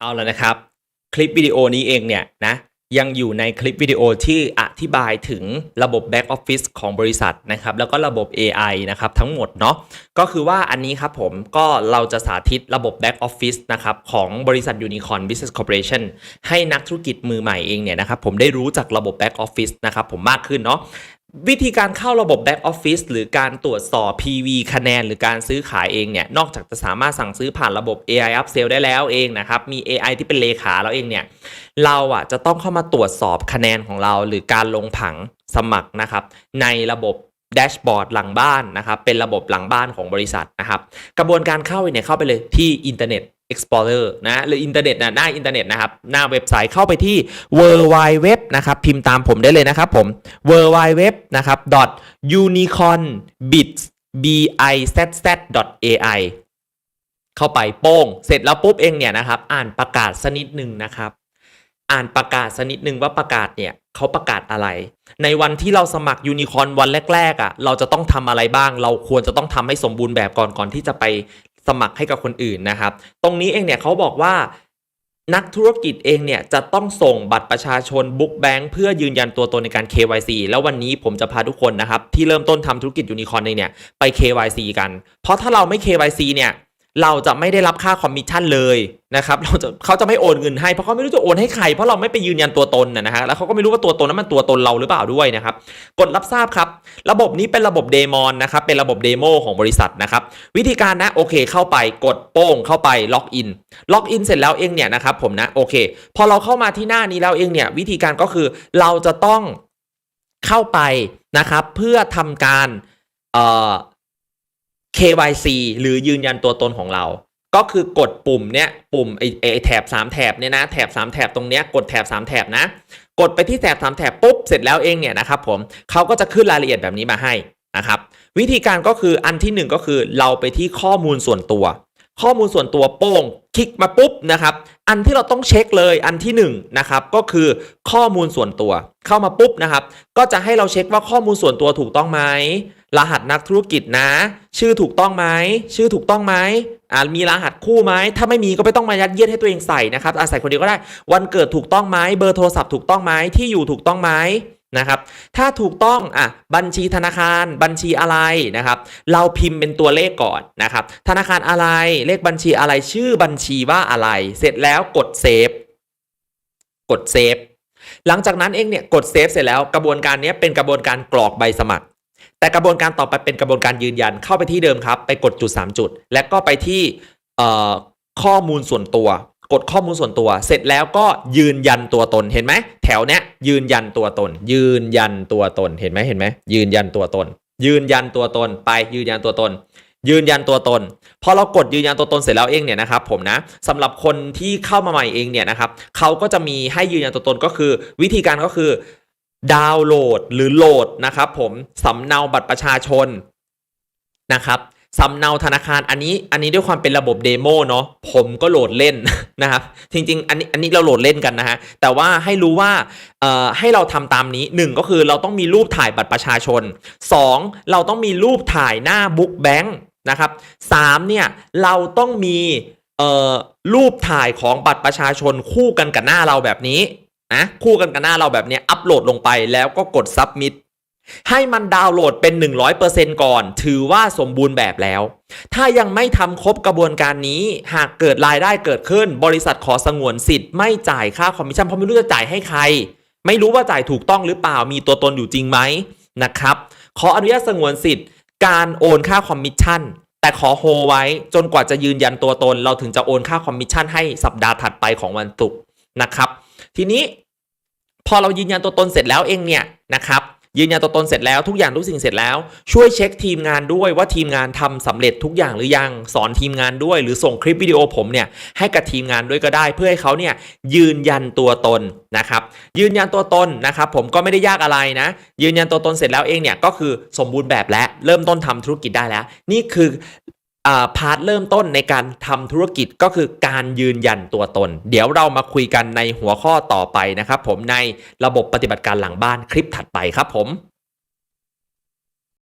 เอาแล้วนะครับ คลิปวิดีโอนี้เองเนี่ยนะยังอยู่ในคลิปวิดีโอที่อธิบายถึงระบบ Back Office ของบริษัทนะครับ แล้วก็ระบบ AI นะครับทั้งหมดเนาะก็คือว่าอันนี้ครับผมก็เราจะสาธิตระบบ Back Office นะครับของบริษัท Unicorn Business Corporation ให้นักธุรกิจมือใหม่เองเนี่ยนะครับผมได้รู้จักระบบ Back Office นะครับผมมากขึ้นเนาะ วิธีการเข้าระบบ Back Office หรือการตรวจสอบ PV คะแนน หรือการซื้อขายเองเนี่ย นอกจากจะสามารถสั่งซื้อผ่านระบบ AI Upsell ได้แล้วเองนะครับ มี AI ที่เป็นเลขาแล้วเองเนี่ย เราอะจะต้องเข้ามาตรวจสอบคะแนนของเรา หรือการลงผังสมัครนะครับ ในระบบแดชบอร์ดหลังบ้านนะครับ เป็นระบบหลังบ้านของบริษัทนะครับ กระบวนการเข้าเนี่ยเข้าไปเลยที่อินเทอร์เน็ต Explorer นะหรืออินเทอร์เน็ตนะหน้าอินเทอร์เน็ตนะครับหน้าเว็บไซต์เข้าไปที่ w w w นะครับพิมพ์ตามผมได้เลยนะครับผม w w w นะครับ unicorn bits b i z z ai เข้าไปโป้ง เสร็จแล้วปุ๊บเองเนี่ยนะครับ อ่านประกาศสักนิดหนึ่งนะครับ อ่านประกาศสักนิดหนึ่งว่าประกาศเนี่ยเขาประกาศอะไร ในวันที่เราสมัครยูนิคอนวันแรกๆอะ เราจะต้องทำอะไรบ้าง เราควรจะต้องทำให้สมบูรณ์แบบก่อนก่อนที่จะไป สมัครให้กับคนอื่นนะครับ ตรงนี้เองเนี่ยเขาบอกว่านักธุรกิจเองเนี่ยจะต้องส่งบัตรประชาชนบุ๊กแบงค์เพื่อยืนยันตัวตนในการ KYC แล้ววันนี้ผมจะพาทุกคนนะครับ ที่เริ่มต้นทำธุรกิจยูนิคอร์นเนี่ยไป KYC กัน เพราะถ้าเราไม่ KYC เนี่ย เราจะไม่ได้รับค่าคอมมิชชั่นเลยนะครับเราจะเขาจะไม่โอนเงินให้เพราะเขาไม่รู้จะโอนให้ใครเพราะเราไม่ไปยืนยันตัวตนนะฮะแล้วเขาก็ไม่รู้ว่าตัวตนนั้นมันตัวตนเราหรือเปล่าด้วยนะครับกดรับทราบครับระบบนี้เป็นระบบเดมอนนะครับเป็นระบบเดโมของบริษัทนะครับวิธีการนะโอเคเข้าไปกดโป้งเข้าไปล็อกอินล็อกอินเสร็จแล้วเองเนี่ยนะครับผมนะโอเค พอเราเข้ามาที่หน้านี้แล้วเองเนี่ยวิธีการก็คือเราจะต้องเข้าไปนะครับเพื่อทำการเอ่อ KYC หรือยืนยันตัวตนของเรา ก็คือกดปุ่มเนี้ยปุ่มไอ้แถบ3แถบเนี่ยนะแถบ3แถบตรงเนี้ยกดแถบ3แถบนะ กดไปที่แถบ3แถบปุ๊บเสร็จแล้วเองเนี่ยนะครับผมเขาก็จะขึ้นรายละเอียดแบบนี้มาให้นะครับวิธีการก็คืออันที่หนึ่งก็คือเราไปที่ข้อมูลส่วนตัว ข้อมูลส่วนตัวโป้งคลิกมาปุ๊บนะครับ อันที่เราต้องเช็คเลยอันที่หนึ่งนะครับก็คือข้อมูลส่วนตัวเข้ามาปุ๊บนะครับ ก็จะให้เราเช็คว่าข้อมูลส่วนตัวถูกต้องไหมรหัสนักธุรกิจนะ ชื่อถูกต้องไหมชื่อถูกต้องไหมอ่ามีรหัสคู่ไหมถ้าไม่มีก็ไม่ต้องมายัดเยียดให้ตัวเองใส่นะครับอาศัยคนเดียวก็ได้ วันเกิดถูกต้องไหมเบอร์โทรศัพท์ถูกต้องไหมที่อยู่ถูกต้องไหม นะครับ ถ้าถูกต้องอะบัญชีธนาคารบัญชีอะไรนะครับ เราพิมพ์เป็นตัวเลขก่อนนะครับ ธนาคารอะไรเลขบัญชีอะไรชื่อบัญชีว่าอะไร เสร็จแล้วกดเซฟกดเซฟหลังจากนั้นเองเนี่ยกดเซฟเสร็จแล้วกระบวนการนี้เป็นกระบวนการกรอกใบสมัคร แต่กระบวนการต่อไปเป็นกระบวนการยืนยันเข้าไปที่เดิมครับ ไปกดจุด 3 จุด และก็ไปที่ข้อมูลส่วนตัว กดข้อมูลส่วนตัว เสร็จแล้วก็ยืนยันตัวตนเห็นไหมแถวเนี้ยยืนยันตัวตน ยืนยันตัวตนเห็นไหมเห็นไหมยืนยันตัวตน ยืนยันตัวตนไปยืนยันตัวตน ยืนยันตัวตนพอเรากดยืนยันตัวตนเสร็จแล้วเองเนี่ยนะครับผมนะสำหรับคนที่เข้ามาใหม่เองเนี่ยนะครับเขาก็จะมีให้ยืนยันตัวตนก็คือ วิธีการก็คือดาวน์โหลดหรือโหลดนะครับผมสำเนาบัตรประชาชนนะครับ สำเนาธนาคารอันนี้อันนี้ด้วยความเป็นระบบเดโมเนาะผมก็โหลดเล่นนะครับจริงๆอันนี้อันนี้เราโหลดเล่นกันนะฮะแต่ว่าให้รู้ว่าให้เราทำตามนี้หนึ่งก็คือเราต้องมีรูปถ่ายบัตรประชาชนสองเราต้องมีรูปถ่ายหน้าบุ๊กแบงค์นะครับสามเนี่ยเราต้องมีรูปถ่ายของบัตรประชาชนคู่กันกับหน้าเราแบบนี้นะคู่กันกับหน้าเราแบบนี้อัปโหลดลงไปแล้วก็กด submit ให้มันดาวน์โหลดเป็น 100%ก่อน ถือว่าสมบูรณ์แบบแล้ว ถ้ายังไม่ทำครบกระบวนการนี้ หากเกิดรายได้เกิดขึ้น บริษัทขอสงวนสิทธิ์ไม่จ่ายค่าคอมมิชชั่นเพราะไม่รู้จะจ่ายให้ใคร ไม่รู้ว่าจ่ายถูกต้องหรือเปล่ามีตัวตนอยู่จริงไหมนะครับขออนุญาตสงวนสิทธิ์ การโอนค่าคอมมิชชั่นแต่ขอโฮไว้จนกว่าจะยืนยันตัวตน เราถึงจะโอนค่าคอมมิชชั่นให้สัปดาห์ถัดไปของวันศุกร์นะครับ ทีนี้พอเรายืนยันตัวตนเสร็จแล้วเองเนี่ยนะครับ ยืนยันตัวตนเสร็จแล้วทุกอย่างทุกสิ่งเสร็จแล้ว ช่วยเช็คทีมงานด้วยว่าทีมงานทำสำเร็จทุกอย่างหรือยังสอนทีมงานด้วย หรือส่งคลิปวิดีโอผมเนี่ยให้กับทีมงานด้วยก็ได้ เพื่อให้เขาเนี่ยยืนยันตัวตนนะครับยืนยันตัวตนนะครับผมก็ไม่ได้ยากอะไรนะ ยืนยันตัวตนเสร็จแล้วเองเนี่ยก็คือสมบูรณ์แบบและเริ่มต้นทำธุรกิจได้แล้ว นี่คือ พาร์ทเริ่มต้นในการทำธุรกิจก็คือการยืนยันตัวตน เดี๋ยวเรามาคุยกันในหัวข้อต่อไปนะครับผมในระบบปฏิบัติการหลังบ้านคลิปถัดไปครับผม